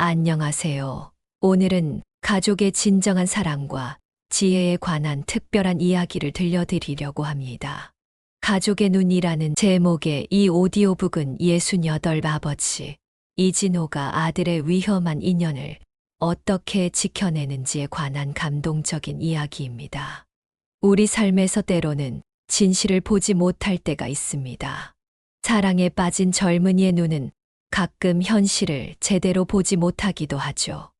안녕하세요. 오늘은 가족의 진정한 사랑과 지혜에 관한 특별한 이야기를 들려드리려고 합니다. 가족의 눈이라는 제목의 이 오디오북은 68 아버지 이진호가 아들의 위험한 인연을 어떻게 지켜내는지에 관한 감동적인 이야기입니다. 우리 삶에서 때로는 진실을 보지 못할 때가 있습니다. 사랑에 빠진 젊은이의 눈은 가끔 현실을 제대로 보지 못하기도 하죠.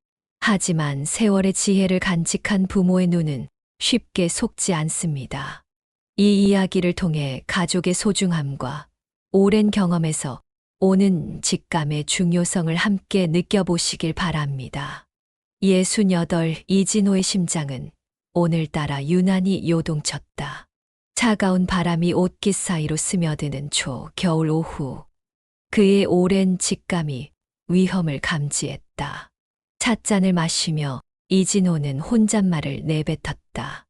하지만 세월의 지혜를 간직한 부모의 눈은 쉽게 속지 않습니다. 이 이야기를 통해 가족의 소중함과 오랜 경험에서 오는 직감의 중요성을 함께 느껴보시길 바랍니다. 예순여덟 이진호의 심장은 오늘따라 유난히 요동쳤다. 차가운 바람이 옷깃 사이로 스며드는 초 겨울 오후. 그의 오랜 직감이 위험을 감지했다. 찻잔을 마시며 이진호는 혼잣말을 내뱉었다.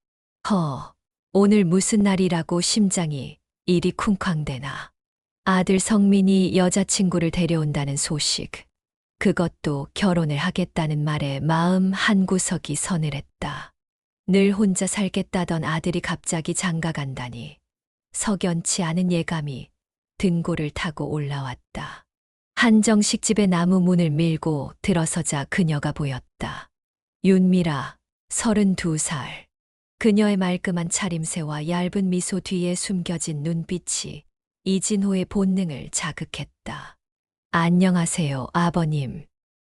허, 오늘 무슨 날이라고 심장이 이리 쿵쾅대나. 아들 성민이 여자친구를 데려온다는 소식. 그것도 결혼을 하겠다는 말에 마음 한구석이 서늘했다. 늘 혼자 살겠다던 아들이 갑자기 장가 간다니. 석연치 않은 예감이 등골을 타고 올라왔다. 한정식 집의 나무 문을 밀고 들어서자 그녀가 보였다. 윤미라, 서른두 살. 그녀의 말끔한 차림새와 얇은 미소 뒤에 숨겨진 눈빛이 이진호의 본능을 자극했다. 안녕하세요, 아버님.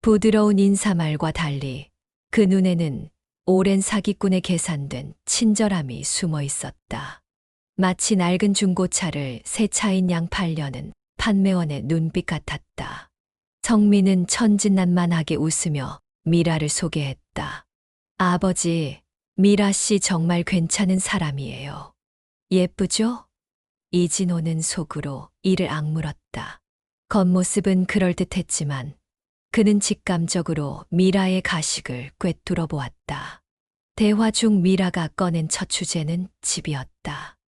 부드러운 인사말과 달리 그 눈에는 오랜 사기꾼에 계산된 친절함이 숨어 있었다. 마치 낡은 중고차를 새 차인 양 팔려는 판매원의 눈빛 같았다. 성민은 천진난만하게 웃으며 미라를 소개했다. 아버지, 미라 씨 정말 괜찮은 사람이에요. 예쁘죠? 이진호는 속으로 이를 악물었다. 겉모습은 그럴듯했지만 그는 직감적으로 미라의 가식을 꿰뚫어 보았다. 대화 중 미라가 꺼낸 첫 주제는 집이었다.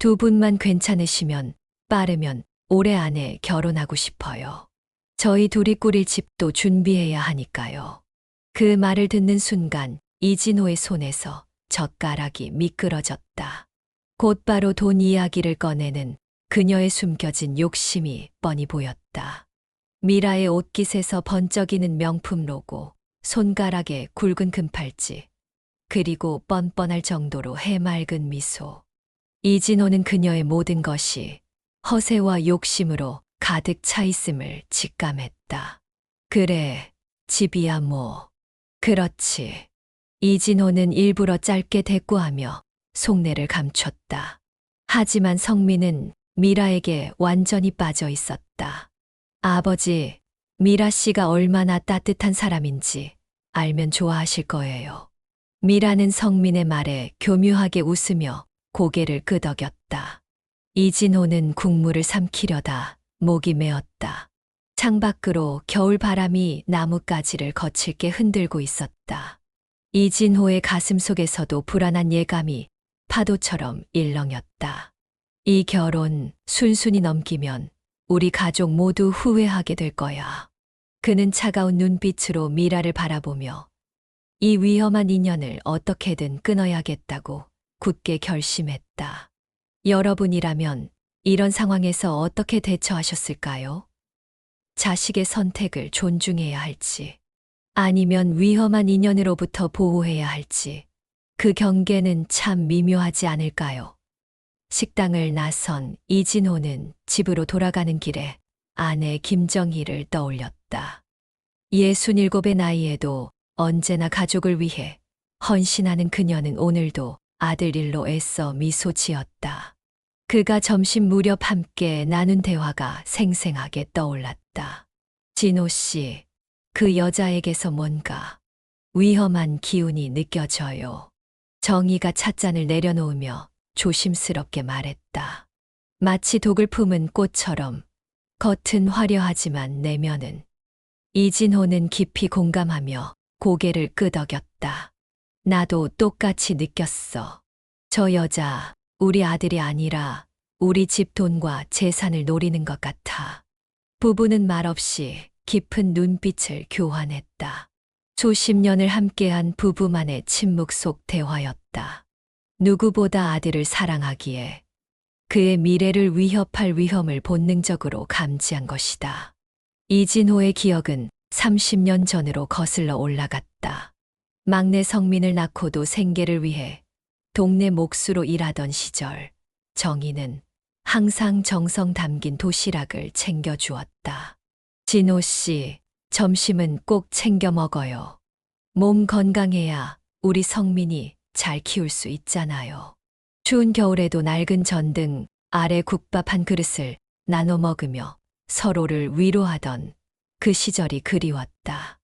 두 분만 괜찮으시면 빠르면 올해 안에 결혼하고 싶어요. 저희 둘이 꾸릴 집도 준비해야 하니까요. 그 말을 듣는 순간 이진호의 손에서 젓가락이 미끄러졌다. 곧바로 돈 이야기를 꺼내는 그녀의 숨겨진 욕심이 뻔히 보였다. 미라의 옷깃에서 번쩍이는 명품 로고, 손가락에 굵은 금팔찌, 그리고 뻔뻔할 정도로 해맑은 미소. 이진호는 그녀의 모든 것이 허세와 욕심으로 가득 차 있음을 직감했다. 그래, 집이야 뭐. 그렇지. 이진호는 일부러 짧게 대꾸하며 속내를 감췄다. 하지만 성민은 미라에게 완전히 빠져 있었다. 아버지, 미라 씨가 얼마나 따뜻한 사람인지 알면 좋아하실 거예요. 미라는 성민의 말에 교묘하게 웃으며 고개를 끄덕였다. 이진호는 국물을 삼키려다 목이 메었다. 창밖으로 겨울 바람이 나뭇가지를 거칠게 흔들고 있었다. 이진호의 가슴 속에서도 불안한 예감이 파도처럼 일렁였다. 이 결혼 순순히 넘기면 우리 가족 모두 후회하게 될 거야. 그는 차가운 눈빛으로 미라를 바라보며 이 위험한 인연을 어떻게든 끊어야겠다고 굳게 결심했다. 여러분이라면 이런 상황에서 어떻게 대처하셨을까요? 자식의 선택을 존중해야 할지, 아니면 위험한 인연으로부터 보호해야 할지, 그 경계는 참 미묘하지 않을까요? 식당을 나선 이진호는 집으로 돌아가는 길에 아내 김정희를 떠올렸다. 예순일곱의 나이에도 언제나 가족을 위해 헌신하는 그녀는 오늘도 아들 일로 애써 미소 지었다. 그가 점심 무렵 함께 나눈 대화가 생생하게 떠올랐다. 진호 씨, 그 여자에게서 뭔가 위험한 기운이 느껴져요. 정희가 찻잔을 내려놓으며 조심스럽게 말했다. 마치 독을 품은 꽃처럼 겉은 화려하지만 내면은 이진호는 깊이 공감하며 고개를 끄덕였다. 나도 똑같이 느꼈어. 저 여자, 우리 아들이 아니라 우리 집 돈과 재산을 노리는 것 같아. 부부는 말없이 깊은 눈빛을 교환했다. 수십 년을 함께한 부부만의 침묵 속 대화였다. 누구보다 아들을 사랑하기에 그의 미래를 위협할 위험을 본능적으로 감지한 것이다. 이진호의 기억은 30년 전으로 거슬러 올라갔다. 막내 성민을 낳고도 생계를 위해 동네 몫으로 일하던 시절, 정희는 항상 정성 담긴 도시락을 챙겨 주었다. 진호 씨, 점심은 꼭 챙겨 먹어요. 몸 건강해야 우리 성민이 잘 키울 수 있잖아요. 추운 겨울에도 낡은 전등 아래 국밥 한 그릇을 나눠 먹으며 서로를 위로하던 그 시절이 그리웠다.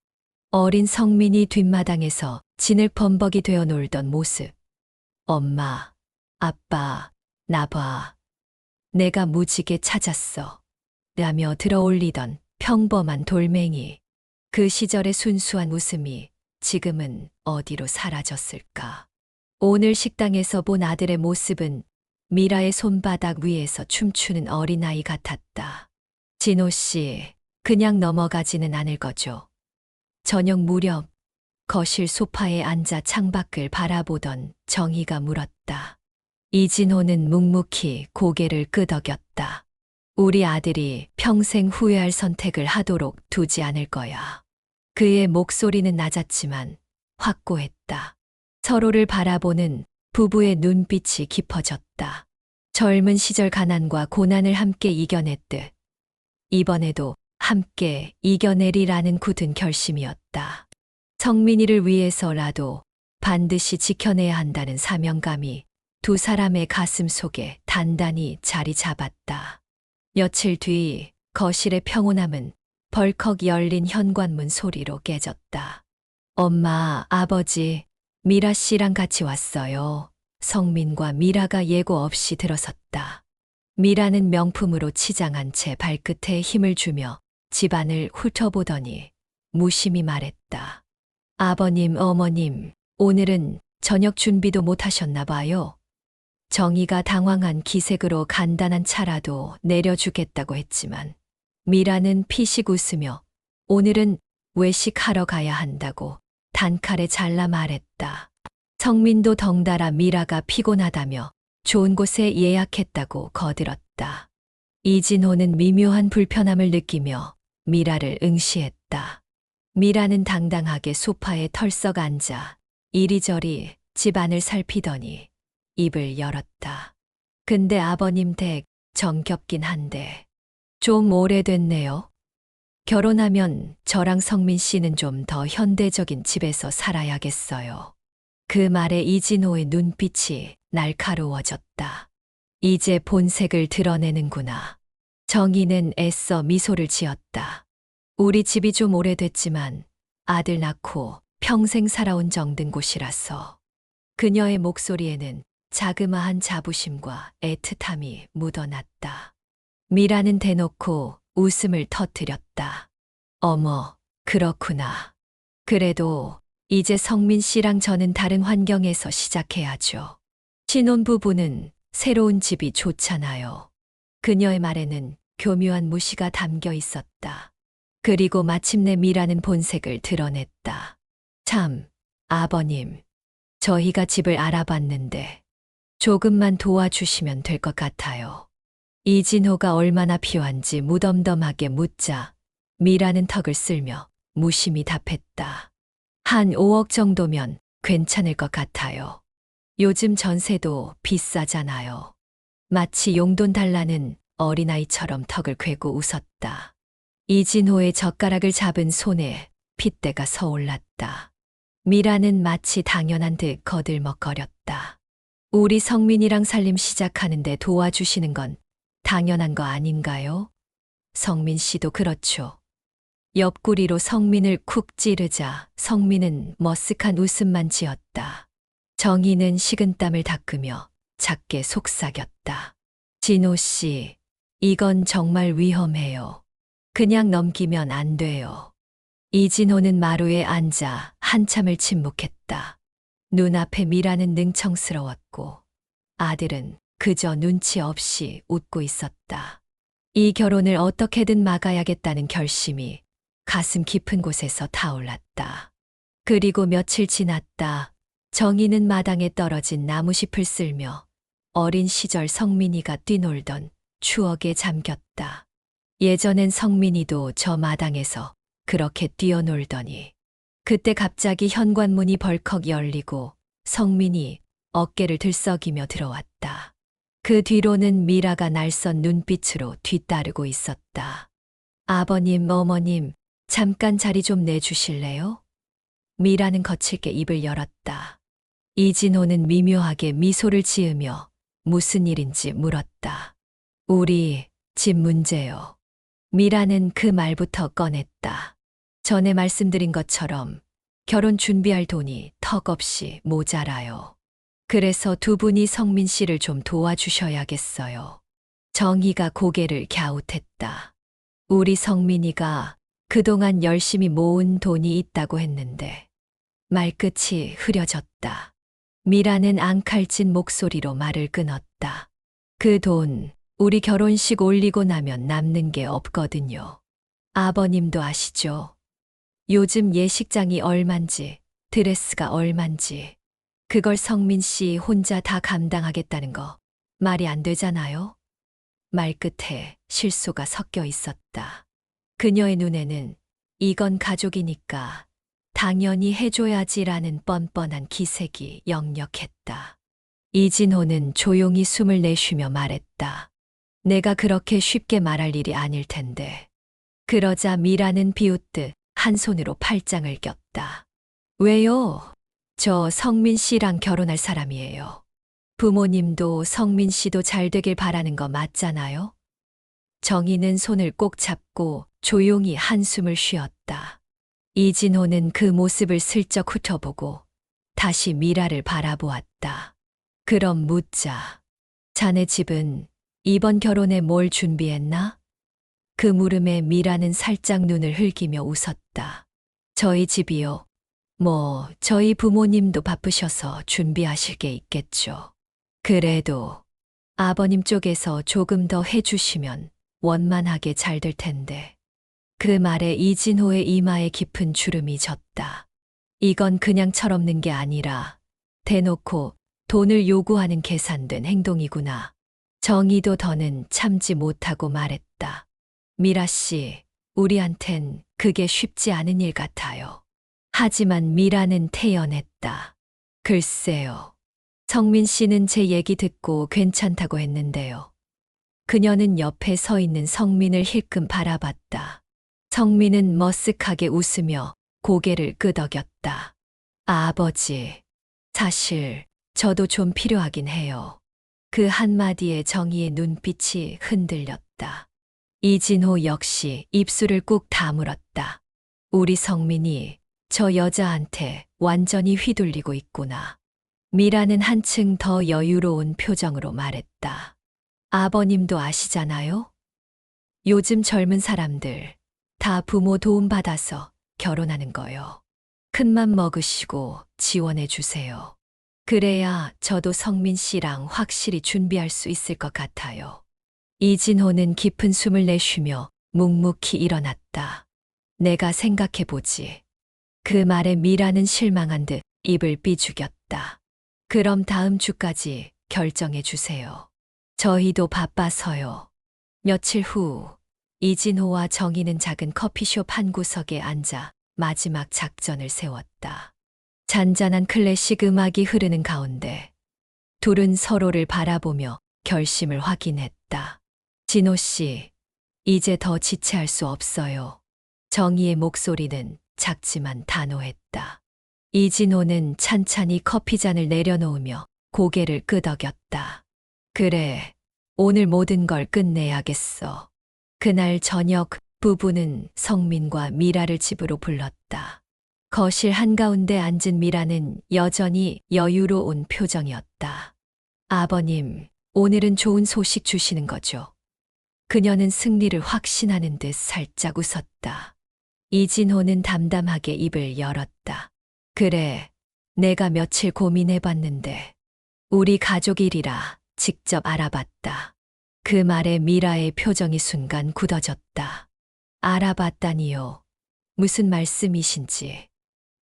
어린 성민이 뒷마당에서 진흙범벅이 되어 놀던 모습. 엄마, 아빠, 나봐. 내가 무지개 찾았어. 라며 들어올리던 평범한 돌멩이. 그 시절의 순수한 웃음이 지금은 어디로 사라졌을까. 오늘 식당에서 본 아들의 모습은 미라의 손바닥 위에서 춤추는 어린아이 같았다. 진호 씨, 그냥 넘어가지는 않을 거죠. 저녁 무렵 거실 소파에 앉아 창밖을 바라보던 정희가 물었다. 이진호는 묵묵히 고개를 끄덕였다. 우리 아들이 평생 후회할 선택을 하도록 두지 않을 거야. 그의 목소리는 낮았지만 확고했다. 서로를 바라보는 부부의 눈빛이 깊어졌다. 젊은 시절 가난과 고난을 함께 이겨냈듯 이번에도 함께 이겨내리라는 굳은 결심이었다. 성민이를 위해서라도 반드시 지켜내야 한다는 사명감이 두 사람의 가슴 속에 단단히 자리 잡았다. 며칠 뒤 거실의 평온함은 벌컥 열린 현관문 소리로 깨졌다. 엄마, 아버지, 미라 씨랑 같이 왔어요. 성민과 미라가 예고 없이 들어섰다. 미라는 명품으로 치장한 채 발끝에 힘을 주며 집안을 훑어보더니 무심히 말했다. 아버님, 어머님, 오늘은 저녁 준비도 못 하셨나 봐요. 정희가 당황한 기색으로 간단한 차라도 내려주겠다고 했지만 미라는 피식 웃으며 오늘은 외식하러 가야 한다고 단칼에 잘라 말했다. 성민도 덩달아 미라가 피곤하다며 좋은 곳에 예약했다고 거들었다. 이진호는 미묘한 불편함을 느끼며 미라를 응시했다. 미라는 당당하게 소파에 털썩 앉아 이리저리 집안을 살피더니 입을 열었다. 근데 아버님 댁 정겹긴 한데 좀 오래됐네요. 결혼하면 저랑 성민 씨는 좀 더 현대적인 집에서 살아야겠어요. 그 말에 이진호의 눈빛이 날카로워졌다. 이제 본색을 드러내는구나. 정희는 애써 미소를 지었다. 우리 집이 좀 오래됐지만 아들 낳고 평생 살아온 정든 곳이라서 그녀의 목소리에는 자그마한 자부심과 애틋함이 묻어났다. 미라는 대놓고 웃음을 터뜨렸다. 어머, 그렇구나. 그래도 이제 성민 씨랑 저는 다른 환경에서 시작해야죠. 신혼부부는 새로운 집이 좋잖아요. 그녀의 말에는 교묘한 무시가 담겨 있었다. 그리고 마침내 미라는 본색을 드러냈다. 참, 아버님. 저희가 집을 알아봤는데 조금만 도와주시면 될 것 같아요. 이진호가 얼마나 필요한지 무덤덤하게 묻자 미라는 턱을 쓸며 무심히 답했다. 한 5억 정도면 괜찮을 것 같아요. 요즘 전세도 비싸잖아요. 마치 용돈 달라는 어린아이처럼 턱을 괴고 웃었다. 이진호의 젓가락을 잡은 손에 핏대가 서올랐다. 미라는 마치 당연한 듯 거들먹거렸다. 우리 성민이랑 살림 시작하는데 도와주시는 건 당연한 거 아닌가요? 성민 씨도 그렇죠. 옆구리로 성민을 쿡 찌르자 성민은 머쓱한 웃음만 지었다. 정희는 식은땀을 닦으며 작게 속삭였다. 진호 씨, 이건 정말 위험해요. 그냥 넘기면 안 돼요. 이진호는 마루에 앉아 한참을 침묵했다. 눈앞에 미라는 능청스러웠고 아들은 그저 눈치 없이 웃고 있었다. 이 결혼을 어떻게든 막아야겠다는 결심이 가슴 깊은 곳에서 타올랐다. 그리고 며칠 지났다. 정희는 마당에 떨어진 나무잎을 쓸며 어린 시절 성민이가 뛰놀던 추억에 잠겼다. 예전엔 성민이도 저 마당에서 그렇게 뛰어놀더니 그때 갑자기 현관문이 벌컥 열리고 성민이 어깨를 들썩이며 들어왔다. 그 뒤로는 미라가 날선 눈빛으로 뒤따르고 있었다. 아버님, 어머님, 잠깐 자리 좀 내주실래요? 미라는 거칠게 입을 열었다. 이진호는 미묘하게 미소를 지으며 무슨 일인지 물었다. 우리 집 문제요. 미라는 그 말부터 꺼냈다. 전에 말씀드린 것처럼 결혼 준비할 돈이 턱없이 모자라요. 그래서 두 분이 성민 씨를 좀 도와주셔야겠어요. 정희가 고개를 갸웃했다. 우리 성민이가 그동안 열심히 모은 돈이 있다고 했는데 말끝이 흐려졌다. 미라는 앙칼진 목소리로 말을 끊었다. 그 돈 우리 결혼식 올리고 나면 남는 게 없거든요. 아버님도 아시죠? 요즘 예식장이 얼만지, 드레스가 얼만지, 그걸 성민 씨 혼자 다 감당하겠다는 거 말이 안 되잖아요? 말끝에 실소가 섞여 있었다. 그녀의 눈에는 이건 가족이니까 당연히 해줘야지라는 뻔뻔한 기색이 역력했다. 이진호는 조용히 숨을 내쉬며 말했다. 내가 그렇게 쉽게 말할 일이 아닐 텐데. 그러자 미라는 비웃듯 한 손으로 팔짱을 꼈다. 왜요? 저 성민 씨랑 결혼할 사람이에요. 부모님도 성민 씨도 잘 되길 바라는 거 맞잖아요? 정희는 손을 꼭 잡고 조용히 한숨을 쉬었다. 이진호는 그 모습을 슬쩍 훑어보고 다시 미라를 바라보았다. 그럼 묻자. 자네 집은 이번 결혼에 뭘 준비했나? 그 물음에 미라는 살짝 눈을 흘기며 웃었다. 저희 집이요. 뭐, 저희 부모님도 바쁘셔서 준비하실 게 있겠죠. 그래도 아버님 쪽에서 조금 더 해주시면 원만하게 잘 될 텐데. 그 말에 이진호의 이마에 깊은 주름이 졌다. 이건 그냥 철없는 게 아니라 대놓고 돈을 요구하는 계산된 행동이구나. 정의도 더는 참지 못하고 말했다. 미라 씨, 우리한텐 그게 쉽지 않은 일 같아요. 하지만 미라는 태연했다. 글쎄요. 성민 씨는 제 얘기 듣고 괜찮다고 했는데요. 그녀는 옆에 서 있는 성민을 힐끔 바라봤다. 성민은 머쓱하게 웃으며 고개를 끄덕였다. 아버지, 사실 저도 좀 필요하긴 해요. 그 한마디에 정의의 눈빛이 흔들렸다. 이진호 역시 입술을 꾹 다물었다. 우리 성민이 저 여자한테 완전히 휘둘리고 있구나. 미라는 한층 더 여유로운 표정으로 말했다. 아버님도 아시잖아요? 요즘 젊은 사람들 다 부모 도움받아서 결혼하는 거요. 큰맘 먹으시고 지원해 주세요. 그래야 저도 성민 씨랑 확실히 준비할 수 있을 것 같아요. 이진호는 깊은 숨을 내쉬며 묵묵히 일어났다. 내가 생각해 보지. 그 말에 미라는 실망한 듯 입을 삐죽였다. 그럼 다음 주까지 결정해 주세요. 저희도 바빠서요. 며칠 후 이진호와 정희는 작은 커피숍 한 구석에 앉아 마지막 작전을 세웠다. 잔잔한 클래식 음악이 흐르는 가운데 둘은 서로를 바라보며 결심을 확인했다. 진호 씨, 이제 더 지체할 수 없어요. 정희의 목소리는 작지만 단호했다. 이진호는 찬찬히 커피잔을 내려놓으며 고개를 끄덕였다. 그래, 오늘 모든 걸 끝내야겠어. 그날 저녁 부부는 성민과 미라를 집으로 불렀다. 거실 한가운데 앉은 미라는 여전히 여유로운 표정이었다. 아버님, 오늘은 좋은 소식 주시는 거죠. 그녀는 승리를 확신하는 듯 살짝 웃었다. 이진호는 담담하게 입을 열었다. 그래, 내가 며칠 고민해봤는데, 우리 가족 일이라 직접 알아봤다. 그 말에 미라의 표정이 순간 굳어졌다. 알아봤다니요. 무슨 말씀이신지.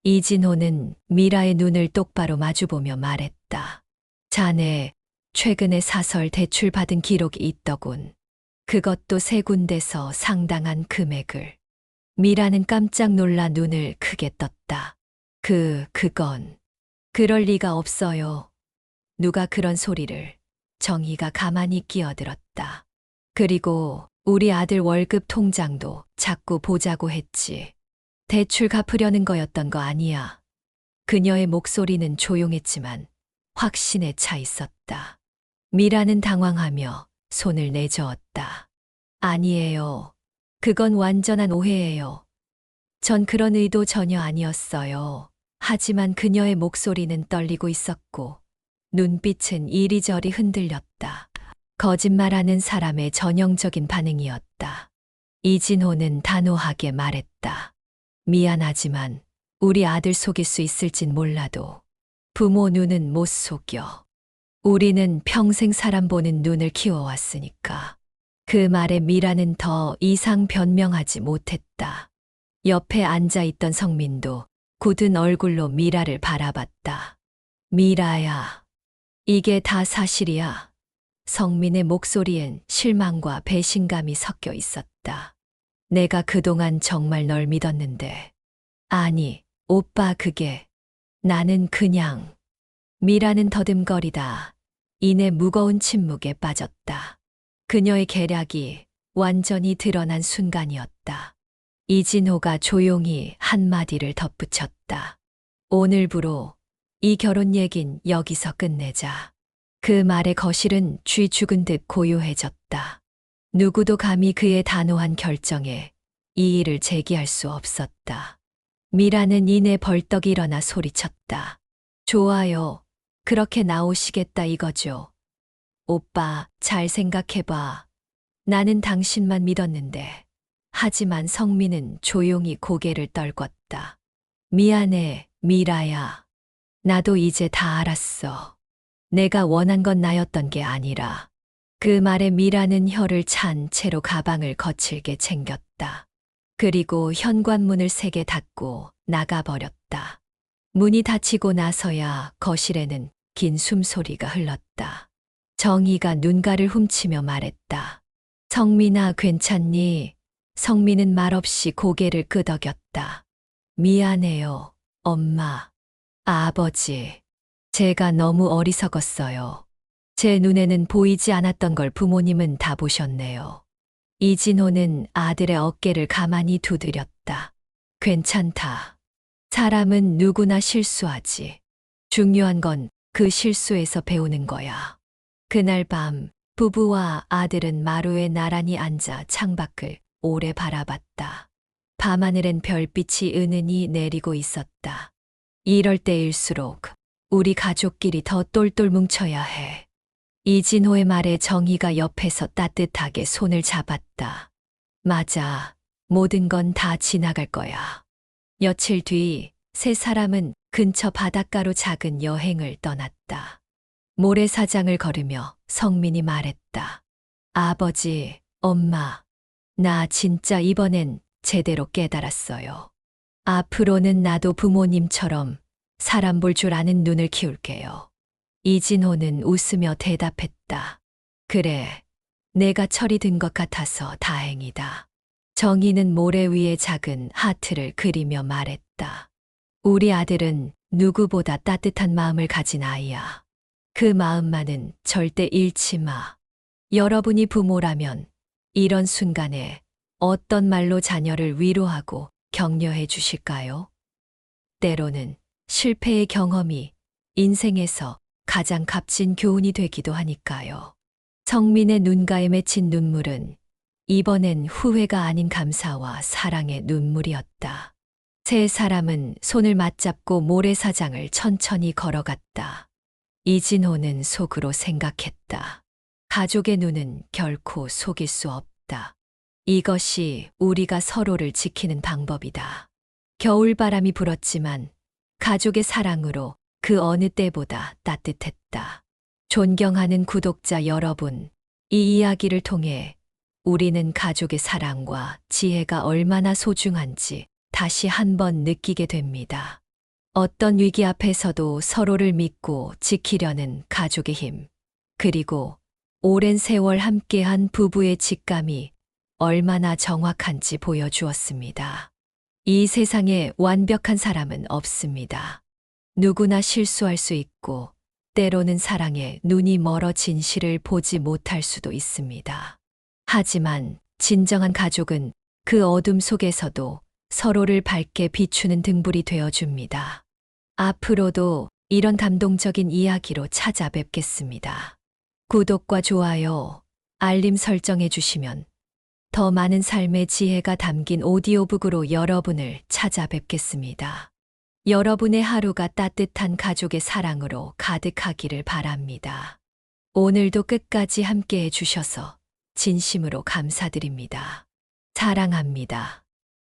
이진호는 미라의 눈을 똑바로 마주보며 말했다. 자네, 최근에 사설 대출 받은 기록이 있더군. 그것도 세 군데서 상당한 금액을. 미라는 깜짝 놀라 눈을 크게 떴다. 그, 그건. 그럴 리가 없어요. 누가 그런 소리를. 정희가 가만히 끼어들었다. 그리고 우리 아들 월급 통장도 자꾸 보자고 했지. 대출 갚으려는 거였던 거 아니야. 그녀의 목소리는 조용했지만 확신에 차 있었다. 미라는 당황하며 손을 내저었다. 아니에요. 그건 완전한 오해예요. 전 그런 의도 전혀 아니었어요. 하지만 그녀의 목소리는 떨리고 있었고 눈빛은 이리저리 흔들렸다. 거짓말하는 사람의 전형적인 반응이었다. 이진호는 단호하게 말했다. 미안하지만 우리 아들 속일 수 있을진 몰라도 부모 눈은 못 속여. 우리는 평생 사람 보는 눈을 키워왔으니까. 그 말에 미라는 더 이상 변명하지 못했다. 옆에 앉아 있던 성민도 굳은 얼굴로 미라를 바라봤다. 미라야, 이게 다 사실이야. 성민의 목소리엔 실망과 배신감이 섞여 있었다. 내가 그동안 정말 널 믿었는데. 아니, 오빠 그게. 나는 그냥. 미라는 더듬거리다. 이내 무거운 침묵에 빠졌다. 그녀의 계략이 완전히 드러난 순간이었다. 이진호가 조용히 한마디를 덧붙였다. 오늘부로 이 결혼 얘긴 여기서 끝내자. 그 말의 거실은 쥐 죽은 듯 고요해졌다. 누구도 감히 그의 단호한 결정에 이의를 제기할 수 없었다. 미라는 이내 벌떡 일어나 소리쳤다. 좋아요. 그렇게 나오시겠다 이거죠. 오빠, 잘 생각해봐. 나는 당신만 믿었는데. 하지만 성민은 조용히 고개를 떨궜다. 미안해, 미라야. 나도 이제 다 알았어. 내가 원한 건 나였던 게 아니라. 그 말에 미라는 혀를 찬 채로 가방을 거칠게 챙겼다. 그리고 현관문을 세게 닫고 나가버렸다. 문이 닫히고 나서야 거실에는 긴 숨소리가 흘렀다. 정희가 눈가를 훔치며 말했다. 성민아, 괜찮니? 성민은 말없이 고개를 끄덕였다. 미안해요, 엄마. 아버지. 제가 너무 어리석었어요. 제 눈에는 보이지 않았던 걸 부모님은 다 보셨네요. 이진호는 아들의 어깨를 가만히 두드렸다. 괜찮다. 사람은 누구나 실수하지. 중요한 건 그 실수에서 배우는 거야. 그날 밤 부부와 아들은 마루에 나란히 앉아 창밖을 오래 바라봤다. 밤하늘엔 별빛이 은은히 내리고 있었다. 이럴 때일수록 우리 가족끼리 더 똘똘 뭉쳐야 해. 이진호의 말에 정희가 옆에서 따뜻하게 손을 잡았다. 맞아. 모든 건 다 지나갈 거야. 며칠 뒤 세 사람은 근처 바닷가로 작은 여행을 떠났다. 모래사장을 걸으며 성민이 말했다. 아버지, 엄마, 나 진짜 이번엔 제대로 깨달았어요. 앞으로는 나도 부모님처럼 사람 볼 줄 아는 눈을 키울게요. 이진호는 웃으며 대답했다. 그래, 내가 철이 든 것 같아서 다행이다. 정희는 모래 위에 작은 하트를 그리며 말했다. 우리 아들은 누구보다 따뜻한 마음을 가진 아이야. 그 마음만은 절대 잃지 마. 여러분이 부모라면 이런 순간에 어떤 말로 자녀를 위로하고 격려해 주실까요? 때로는 실패의 경험이 인생에서 가장 값진 교훈이 되기도 하니까요. 성민의 눈가에 맺힌 눈물은 이번엔 후회가 아닌 감사와 사랑의 눈물이었다. 세 사람은 손을 맞잡고 모래사장을 천천히 걸어갔다. 이진호는 속으로 생각했다. 가족의 눈은 결코 속일 수 없다. 이것이 우리가 서로를 지키는 방법이다. 겨울바람이 불었지만 가족의 사랑으로 그 어느 때보다 따뜻했다. 존경하는 구독자 여러분, 이 이야기를 통해 우리는 가족의 사랑과 지혜가 얼마나 소중한지 다시 한번 느끼게 됩니다. 어떤 위기 앞에서도 서로를 믿고 지키려는 가족의 힘, 그리고 오랜 세월 함께한 부부의 직감이 얼마나 정확한지 보여주었습니다. 이 세상에 완벽한 사람은 없습니다. 누구나 실수할 수 있고, 때로는 사랑에 눈이 멀어 진실을 보지 못할 수도 있습니다. 하지만 진정한 가족은 그 어둠 속에서도 서로를 밝게 비추는 등불이 되어 줍니다. 앞으로도 이런 감동적인 이야기로 찾아뵙겠습니다. 구독과 좋아요, 알림 설정해 주시면 더 많은 삶의 지혜가 담긴 오디오북으로 여러분을 찾아뵙겠습니다. 여러분의 하루가 따뜻한 가족의 사랑으로 가득하기를 바랍니다. 오늘도 끝까지 함께 해주셔서 진심으로 감사드립니다. 사랑합니다.